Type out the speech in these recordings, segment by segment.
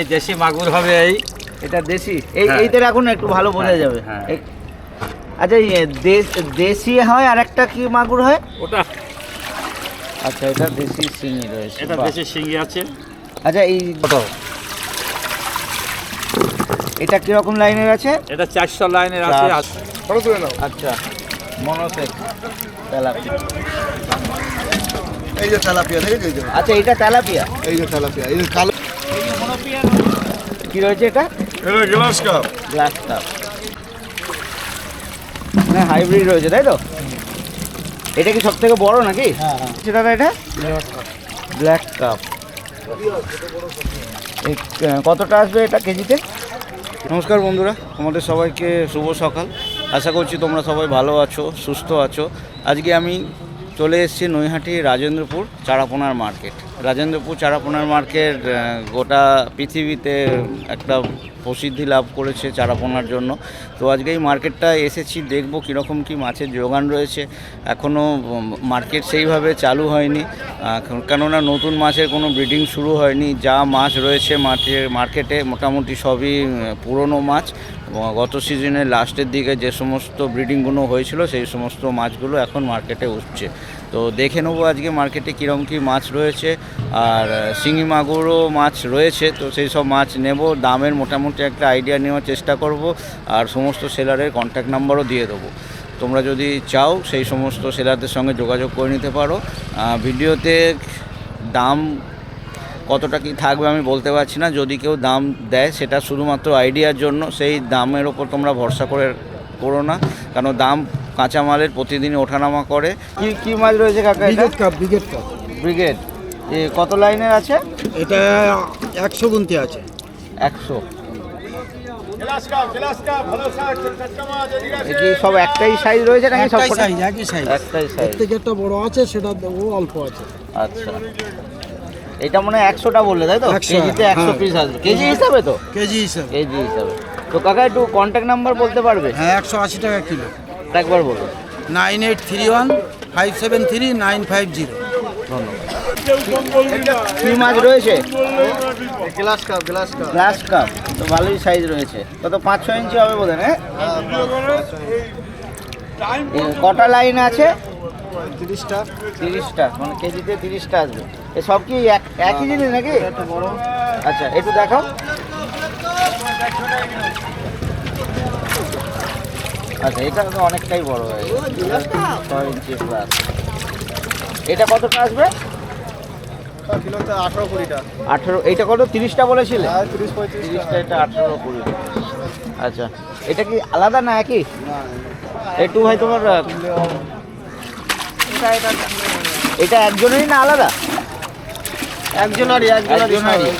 এই দেশি মাগুর হবে এই। এটা দেশি? এই হ্যাঁ। এইটার এখন একটু ভালো বোঝা হ্যাঁ, যাবে। হ্যাঁ। আচ্ছা এই দেশি হয় আর একটা কি মাগুর হয়? ওটা। আচ্ছা এটা দেশি শিঙি রয়েছে। এটা। দেশি শিঙ্গি আছে। আচ্ছা এই এটা কীরকম লাইনের আছে? এটা চারশো লাইনের আছে আচ্ছা মনোসেক তেলাপিয়া। এই যে তেলাপিয়া দেখেছ এই যে? আচ্ছা এটা তেলাপিয়া? এই যে তেলাপিয়া এই যে কালো কি রয়েছে এটা? এটা গ্লাস কাপ গ্লাস কাপ মানে হাইব্রিড রয়েছে তাই তো? এটা কি সব থেকে বড় নাকি? হ্যাঁ দাদা এটা? ব্ল্যাক কাপ এই কতটা আসবে এটা কেজিতে? নমস্কার বন্ধুরা আমাদের সবাইকে শুভ সকাল। আশা করছি তোমরা সবাই ভালো আছো সুস্থ আছো। আজকে আমি চলে এসেছি নৈহাটি রাজেন্দ্রপুর চারাপোনার মার্কেট। রাজেন্দ্রপুর চারাপোনার মার্কেট গোটা পৃথিবীতে একটা প্রসিদ্ধি লাভ করেছে চারাপোনার জন্য। তো আজকে এই মার্কেটটা এসেছি, দেখব কীরকম কি মাছের যোগান রয়েছে। এখনও মার্কেট সেইভাবে চালু হয়নি। কেননা নতুন মাছের কোনো ব্রিডিং শুরু হয়নি। যা মাছ রয়েছে মাঠের মার্কেটে মোটামুটি সবই পুরনো মাছ। গত সিজনের লাস্টের দিকে যে সমস্ত ব্রিডিংগুলো হয়েছিল, সেই সমস্ত মাছগুলো এখন মার্কেটে উঠছে। তো দেখে নেব আজকে মার্কেটে কীরকম কী মাছ রয়েছে। আর শিঙি মাগুরও মাছ রয়েছে, তো সেই সব মাছ নেব। দামের মোটামুটি একটা আইডিয়া নেওয়ার চেষ্টা করব। আর সমস্ত সেলারের কন্ট্যাক্ট নাম্বারও দিয়ে দেবো। তোমরা যদি চাও, সেই সমস্ত সেলারদের সঙ্গে যোগাযোগ করে নিতে পারো। ভিডিওতে দাম কতটা কি থাকবে আমি বলতে পারছি না। যদি কেউ দাম দেয়, সেটা শুধুমাত্র আইডিয়ার জন্য। সেই দামের ওপর তোমরা ভরসা করে করো না। কারণ দাম কাঁচামালের প্রতিদিনই ওঠানামা করে। কি কি মাছ রয়েছে কাকা brigade cup brigade cup. Brigade. এ কত লাইনের আছে? এটা একশো গুনতি আছে। একশো। কি সব একটাই সাইজ রয়েছে নাকি সব একটাই সাইজ একই সাইজ একটাই সাইজ থেকে একটা বড় আছে সেটা ও অল্প আছে। আচ্ছা। এটা মনে হয় একশোটা বললে তাই তো? 100, কেজিতে একশো হ্যাঁ। পিস আসবে। কেজি হিসাবে তো? কেজি হিসাবে। কেজি হিসাবে। তো কাকা একটু কন্ট্যাক্ট নাম্বার বলতে পারবে? হ্যাঁ একশো আশি টাকা কিলো। একবার বলুন। Nine eight three one five seven three nine five zero. কি মাছ রয়েছে? Glass cup glass cup. Glass cup তো ভালোই সাইজ রয়েছে। কত পাঁচ ছ ইঞ্চি হবে বোধ হ্যাঁ? কটা লাইন আছে? তিরিশটা। তিরিশটা মানে কেজিতে তিরিশটা আসবে। এ সব কি এক একই জিনিস নাকি? আচ্ছা একটু দেখাও। আচ্ছা এটা তো অনেকটাই বড় হয়ে গেছে। ছয় ইঞ্চি প্লাস এটা কতটা আসবে? আঠারো কুড়িটা আঠেরো এইটা কত? তিরিশটা বলেছিলে? তিরিশটা এটা আঠেরো কুড়ি। আচ্ছা এটা কি আলাদা না একই? একটু ভাই তোমার এটা একজনেরই না আলাদা? একজনারই একজনেরই।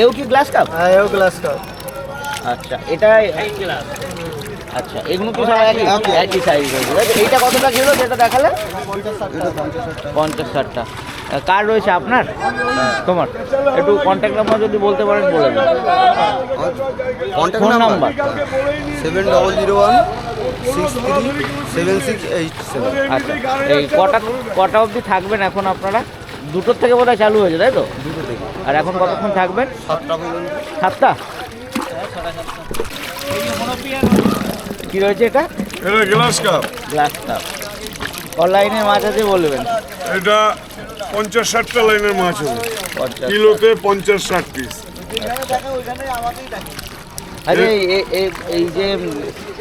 এও কি গ্লাস কাপ হ্যাঁ এও গ্লাস কাপ আচ্ছা এটা আচ্ছা এগুলো কি সব একই একই সাইজ তো? এইটা কতটা কিলো যেটা দেখালে? পঞ্চাশ ষাটটা। কার রয়েছে আপনার? তোমার। একটু কন্ট্যাক্ট নাম্বার যদি বলতে পারেন বলে দিন। Phone number seven double zero one six three seven six eight seven আচ্ছা এই কটা কটা অবধি থাকবেন এখন আপনারা? দুটোর থেকে বোধহয় চালু হয়েছে তাই তো? দুটো থেকে। আর এখন কতক্ষণ থাকবেন? সাতটা সাতটা? কি রয়েছে এটা? এটা গ্লাস কাপ। Glass cup. অনলাইনে মাছ আছে বলবেন? এটা পঞ্চাশ ষাটটা লাইনের মাছ হবে। কিলোতে পঞ্চাশ ষাট পিস আরে এই- এই- এই- এই যে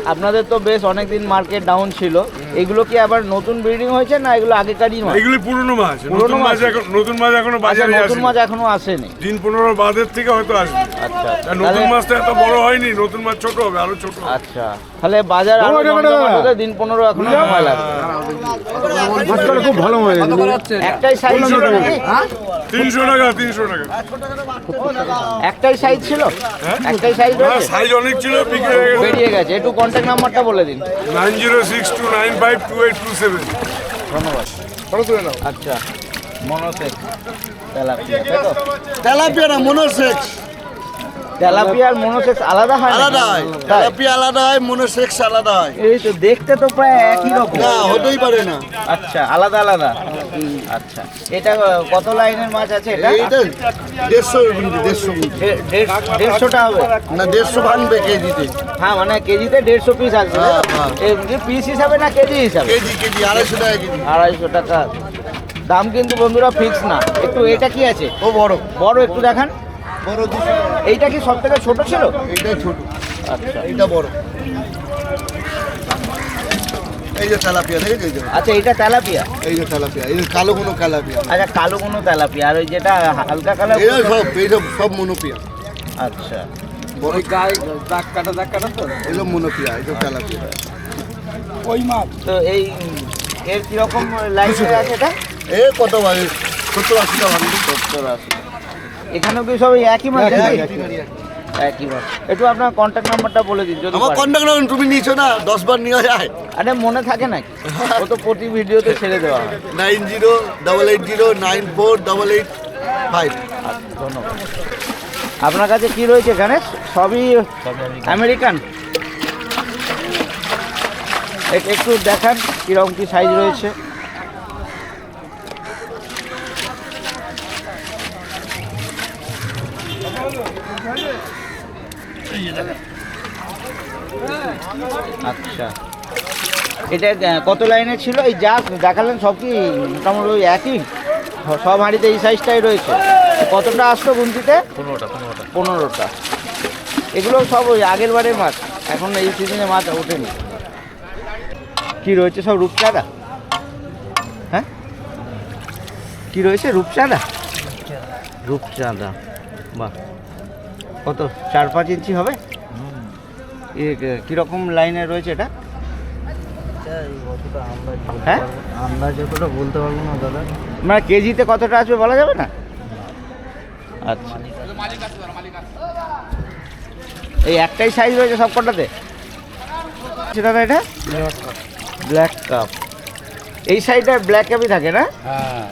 আপনাদের তো বেশ অনেকদিন মার্কেট ডাউন ছিল। এগুলো কি আবার নতুন বিল্ডিং হয়েছে না এগুলো আগেকারই মাছ এগুলি পুরনো মাছ। পুরনো মাছ মাছ? এখন নতুন মাছ এখনও আচ্ছা বাজারে নতুন মাছ এখনও আসেনি। দিন পনেরো বাদের থেকে হয়তো আসবে। আচ্ছা আর নতুন তাহলে- মাছটা এত বড় হয়নি নতুন মাছ ছোট হবে আরও ছোট আচ্ছা তাহলে বাজার আরও দিন পনেরো এখনও সময় লাগবে খুব ভালো হয়েছে। একটাই সাইজ তিনশো টাকা তিনশো টাকা। একটাই সাইজ ছিল? একটাই সাইজ হ্যাঁ সাইজ অনেক ছিল হয়ে বেরিয়ে গেছে। একটু কন্ট্যাক্ট নাম্বারটা বলে দিন। Nine zero six two nine five two eight two seven. ধন্যবাদ। আচ্ছা মনোসেক তেলাপিয়া তো? তেলাপিয়া না মনোসেক্স শেখ। তেলাপিয়া আর মনোসেক্স আলাদা হয় আলাদা হয়? তেলাপিয়া আলাদা হয় মনোসেক্স আলাদা হয়। এই তো দেখতে তো প্রায় একই রকম। না হতেই পারে না। আচ্ছা আলাদা আলাদা। আচ্ছা এটা কত লাইনের মাছ আছে এটা? এইটা দেড়শো দেড়শো দেড়শোটা হবে? না দেড়শো ভাঙবে কেজিতে। হ্যাঁ মানে কেজিতে দেড়শো পিস আসবে হ্যাঁ, হ্যাঁ। পিস হিসাবে না কেজি হিসাবে? কেজি কেজি আড়াইশো টাকা কেজি। আড়াইশো টাকা। দাম কিন্তু বন্ধুরা ফিক্স না। একটু এটা কি আছে? ও বড়। বড় একটু দেখান। এইটা কি সব থেকে ছোট ছিল? এইটা ছোট। আচ্ছা। এইটা বড়। এই যে তেলাপিয়া দেখেছ এই যে? আচ্ছা এটা তেলাপিয়া? এই যে তেলাপিয়া এই যে কালো কোনো তেলাপিয়া। আচ্ছা কালো কোনো তেলাপিয়া আর ওই যেটা হালকা সব মনোপিয়া। আচ্ছা। বড়। গায়ে দাগ কাটা দাগ কাটা তো? মনোপিয়া তেলাপিয়া। তো এই এর কীরকম লাইসেন্স আছে এটা? এ কত ভাই সত্তর আশিটা ভাঙবে সত্তর আশি এখানেও কি সব একই মাছ একই, মাছ একটু আপনার কন্ট্যাক্ট নাম্বারটা বলে দিন যদি আমার কন্ট্যাক্ট নাম্বার তুমি নিয়েছো না দশ বার নেওয়া যায়। আরে মনে থাকে নাকি ও তো প্রতি ভিডিওতে ছেড়ে দেওয়া nine zero double eight zero nine four double eight five. ধন্যবাদ। আপনার কাছে কি রয়েছে এখানে সবই আমেরিকান? এক- একটু দেখান কীরকম কি সাইজ রয়েছে। আচ্ছা। এটা কত লাইনের ছিল? এই যা দেখালেন সব কি মোটামুটি ওই একই? সব হাঁড়িতে এই সাইজটাই রয়েছে। কতটা আসতো গুনতিতে? পনেরোটা পনেরোটা। পনেরোটা। এগুলো সব ওই আগের বারের মাছ। এখন এই সিজনে মাছ ওঠেনি। কি রয়েছে সব রূপচাঁদা? হ্যাঁ? কি রয়েছে রূপচাঁদা? রূপচাঁদা। বাহ। কত? চার পাঁচ ইঞ্চি হবে? কীরকম লাইনে রয়েছে এটা? হ্যাঁ? আন্দাজ বলতে পারব না দাদা। মানে কেজিতে কতটা আসবে বলা যাবে না? আচ্ছা। এই একটাই সাইজ রয়েছে সব কটাতে? সেটা এটা? ব্ল্যাক কাপ এই সাইডে ব্ল্যাক কাপই থাকে না? হ্যাঁ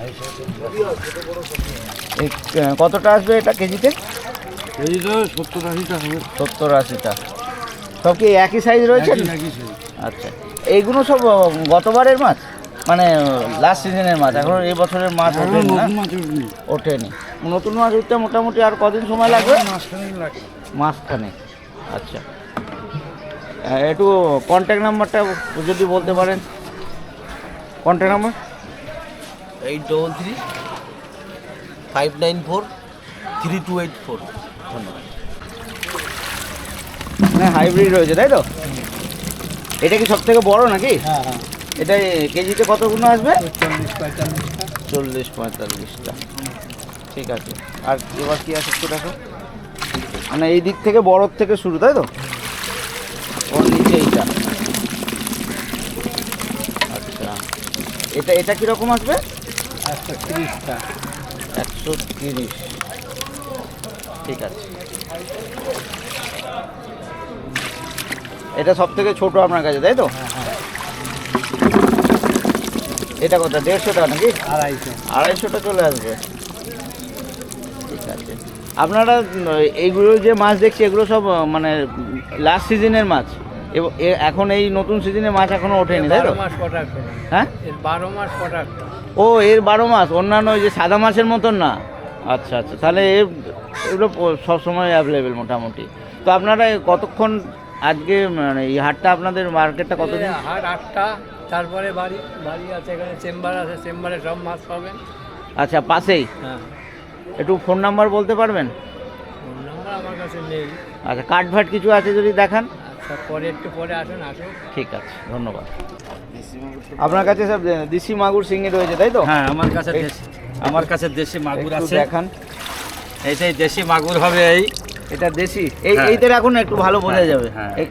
এই কতটা আসবে এটা কেজিতে? এই সত্তর আশিটা হবে। সত্তর আশিটা। সব কি একই সাইজ রয়েছে? আচ্ছা। এইগুলো সব গতবারের মাছ? মানে লাস্ট সিজনের মাছ। এখন এই বছরের মাছ ওঠেনি না? ওঠেনি। নতুন মাছ উঠতে মোটামুটি আর কদিন সময় লাগবে? মাসখানে আচ্ছা। একটু কন্ট্যাক্ট নাম্বারটা যদি বলতে পারেন। Contact number eight double three five nine four three two eight four. মানে হাইব্রিড রয়েছে তাই তো? এটা কি সব থেকে বড় নাকি? এটা এ, কেজিতে কতগুলো আসবে? চল্লিশ পঁয়তাল্লিশটা। ঠিক আছে। আর এবার কি আছে একটু দেখো। মানে এই দিক থেকে বড়র থেকে শুরু তাই তো? ওর নিচে এইটা। আচ্ছা। এটা এটা কীরকম আসবে? একশো তিরিশটা। একশো তিরিশ। ঠিক আছে। এটা সব থেকে ছোট আপনার কাছে তাই তো? এটা কত দেড়শো টাকা নাকি? আড়াইশো। আড়াইশোটা চলে আসবে। ঠিক আছে। আপনারা এইগুলো যে মাছ দেখছি এগুলো সব মানে লাস্ট সিজনের মাছ। এখন এই নতুন সিজনে মাছ এখনও ওঠেনি তাই তো? হ্যাঁ? বারো মাস ও এর বারো মাস অন্যান্য ওই যে সাদা মাছের মতন না? আচ্ছা আচ্ছা তাহলে এর এগুলো সবসময় অ্যাভেলেবেল মোটামুটি। তো আপনারা কতক্ষণ আজকে মানে এই হাটটা আপনাদের মার্কেটটা কতদিন? হাট আটটা তারপরে বাড়ি বাড়ি আছে এখানে চেম্বার আছে চেম্বারে সব মাছ পাবেন। আচ্ছা পাশেই? হ্যাঁ। একটু ফোন নাম্বার বলতে পারবেন? ফোন নাম্বার আমার কাছে নেই। আচ্ছা কার্ড ফাট কিছু আছে যদি দেখান? আচ্ছা পরে একটু পরে আসুন আসুন ঠিক আছে ধন্যবাদ। আপনার কাছে সব দেশি মাগুর সিঙ্গি রয়েছে তাই তো? হ্যাঁ আমার কাছে আমার কাছে দেশি মাগুর আছে। দেখান। এইটাই দেশি মাগুর হবে এই। এটা দেশি? এই এইটার এখন একটু ভালো বোঝা হ্যাঁ, যাবে। হ্যাঁ। এই-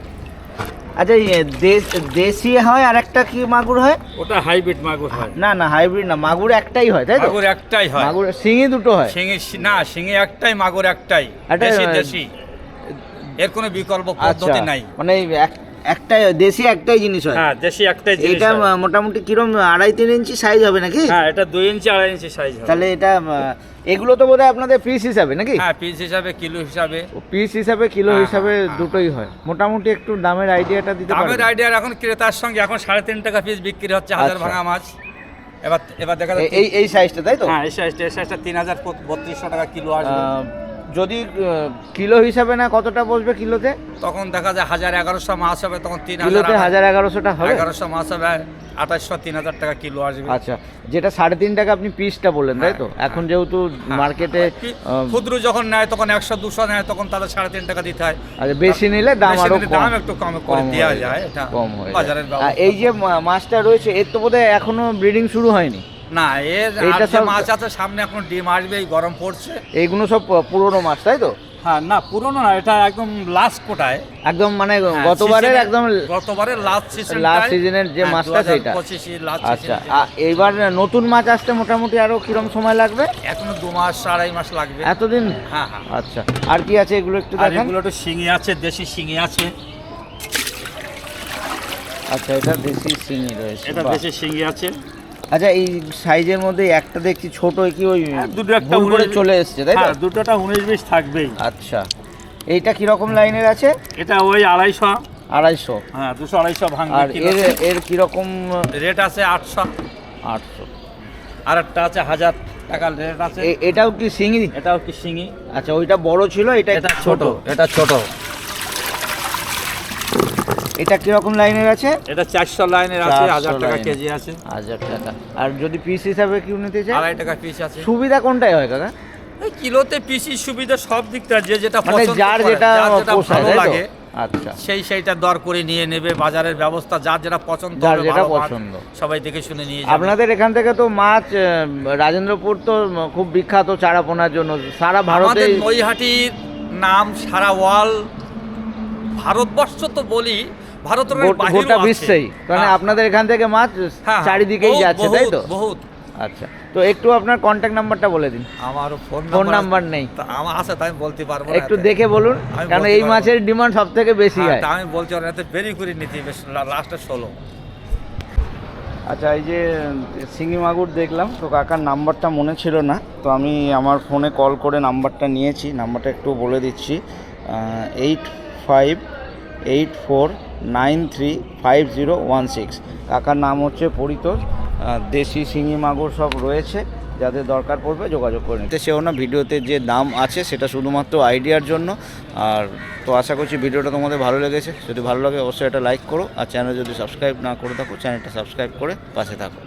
আচ্ছা এই দেশ- দেশি হয় আর একটা কি মাগুর হয়? ওটা হাইব্রিড মাগুর হয়। না না হাইব্রিড না মাগুর একটাই হয় তাই তো? মাগুর একটাই হয়। মাগুর শিঙি দুটো হয়। শিঙি না শিঙি একটাই মাগুর একটাই। একটা, দেশি দেশি। এর কোনো বিকল্প আচ্ছা পদ্ধতি নাই। মানে একটাই দেশি একটাই জিনিস হয়। হ্যাঁ দেশি একটাই জিনিস এটা মোটামুটি কিরম আড়াই তিন ইঞ্চি সাইজ হবে নাকি? হ্যাঁ এটা দুই ইঞ্চি আড়াই ইঞ্চি সাইজ হবে। তাহলে এটা এগুলো তো বোধহয় আপনাদের পিস হিসাবে নাকি? হ্যাঁ পিস হিসাবে কিলো হিসাবে। পিস হিসাবে কিলো হ্যাঁ, হিসাবে হ্যাঁ, হ্যাঁ। দুটোই হয়। মোটামুটি একটু দামের আইডিয়াটা দিতে দামের আইডিয়ার এখন ক্রেতার সঙ্গে এখন সাড়ে তিন টাকা পিস বিক্রি হচ্ছে হাজার আচ্ছা। ভাঙা মাছ। এবার এবার দেখা যাচ্ছে এই এই সাইজটা তাই তো? হ্যাঁ এই সাইজটা এই সাইজটা তিন হাজার বত্রিশশো টাকা কিলো আসবে। যদি কিলো হিসাবে না কতটা বসবে কিলোতে? তখন দেখা যায় হাজার এগারোশো মাছ হবে তখন তিন কিলোতে হাজার এগারোশোটা হবে? এগারোশো মাছ হবে আঠাশশো তিন হাজার টাকা কিলো আসবে। আচ্ছা যেটা সাড়ে তিন টাকা আপনি পিসটা বললেন তাই তো? হ্যাঁ, এখন যেহেতু মার্কেটে ক্ষুদ্র যখন নেয় তখন একশো দুশো নেয় তখন তাদের সাড়ে তিন টাকা দিতে হয়। আচ্ছা বেশি নিলে দাম আরও দাম একটু কম করে কম দেওয়া যায় এটা কম হয়ে বাজারের। এই যে মাছটা রয়েছে এর তো বোধহয় এখনও ব্রিডিং শুরু হয়নি। না এর এইটা আর সব- মাছ আছে সামনে এখন ডিম আসবে এই গরম পড়ছে। এইগুলো সব পুরনো মাছ তাই তো? হ্যাঁ না পুরনো না এটা একদম লাস্ট কোটায়। একদম মানে হ্যাঁ, গতবারের একদম গতবারের লাস্ট সিজন Last season-এর যে মাছটা সেইটা। পঁচিশে লাস্ট আচ্ছা এইবার নতুন মাছ আসতে মোটামুটি আরও কিরম সময় লাগবে? এখনও দু মাস আড়াই মাস লাগবে। এতদিন? হ্যাঁ হ্যাঁ। আচ্ছা আর কি আছে এগুলো একটু দেখান। এগুলো একটু শিঙি আছে দেশি শিঙি আছে। আচ্ছা এটা দেশি শিঙি রয়েছে এটা দেশি শিঙি আছে। আচ্ছা এই সাইজের মধ্যে একটা দেখছি ছোট কি ওই হ্যাঁ, দুটো একটা করে চলে এসছে তাই তো? হ্যাঁ দুটোটা উনিশ বিশ থাকবেই। আচ্ছা এইটা কীরকম লাইনের আছে? এটা ওই আড়াইশো। আড়াইশো। হ্যাঁ দুশো আড়াইশো ভাঙবে আর এর এর কীরকম রেট আছে আটশো। আটশো। আর একটা আছে হাজার টাকা রেট আছে। এটাও কি শিঙি? এটাও কি শিঙি? আচ্ছা ওইটা বড় ছিল এটা এটা ছোট? এটা ছোট। এটা কীরকম লাইনের আছে? এটা চারশো লাইনের আছে 400 হাজার টাকা কেজি আছে। হাজার টাকা। আর যদি পিস হিসাবে কেউ নিতে চায়? আড়াই টাকা পিস আছে। সুবিধা কোনটাই হয় কাকা? এই কিলোতে পিসি সুবিধা সব দিকটা যে যেটা মানে পছন্দ যার যেটা যার যেটা পোষায় ভালো? লাগে আচ্ছা। সেই সেইটা দর করে নিয়ে নেবে বাজারের ব্যবস্থা যার যেটা পছন্দ যার যেটা পছন্দ। সবাই দেখে শুনে নিয়ে যাবে। আপনাদের এখান থেকে তো মাছ রাজেন্দ্রপুর তো খুব বিখ্যাত চারাপোনার জন্য। সারা ভারতে নৈহাটির নাম সারা ওয়াল ভারতবর্ষ তো বলি ভারতের গোটা-। বিশ্বেই কারণ হ্যাঁ, আপনাদের এখান থেকে মাছ হ্যাঁ, হ্যাঁ, চারিদিকেই যাচ্ছে তাই তো? বহুত, আচ্ছা তো একটু আপনার কন্ট্যাক্ট নাম্বারটা বলে দিন। আমার ফোন ফোন নাম্বার নেই। তা আমার আছে তাই আমি বলতে পারব না একটু দেখে বলুন কারণ এই মাছের ডিমান্ড সব থেকে বেশি হ্যাঁ, আমি বলছি ওরা এতে বেরি করে নিতে বেশ লাস্টে ষোলো। আচ্ছা এই যে শিঙি মাগুর দেখলাম তো কাকার নাম্বারটা মনে ছিল না তো আমি আমার ফোনে কল করে নাম্বারটা নিয়েছি নাম্বারটা একটু বলে দিচ্ছি। Eight five eight four nine three five zero one six. কাকার নাম হচ্ছে পরিতোষ। দেশি শিঙি মাগুর সব রয়েছে। যাদের দরকার পড়বে যোগাযোগ করে নিতে। সেও না ভিডিওতে যে দাম আছে, সেটা শুধুমাত্র আইডিয়ার জন্য। আর তো আশা করছি ভিডিওটা তোমাদের ভালো লেগেছে। যদি ভালো লাগে, অবশ্যই এটা লাইক করো। আর চ্যানেল যদি সাবস্ক্রাইব না করে থাকো, চ্যানেলটা সাবস্ক্রাইব করে পাশে থাকো।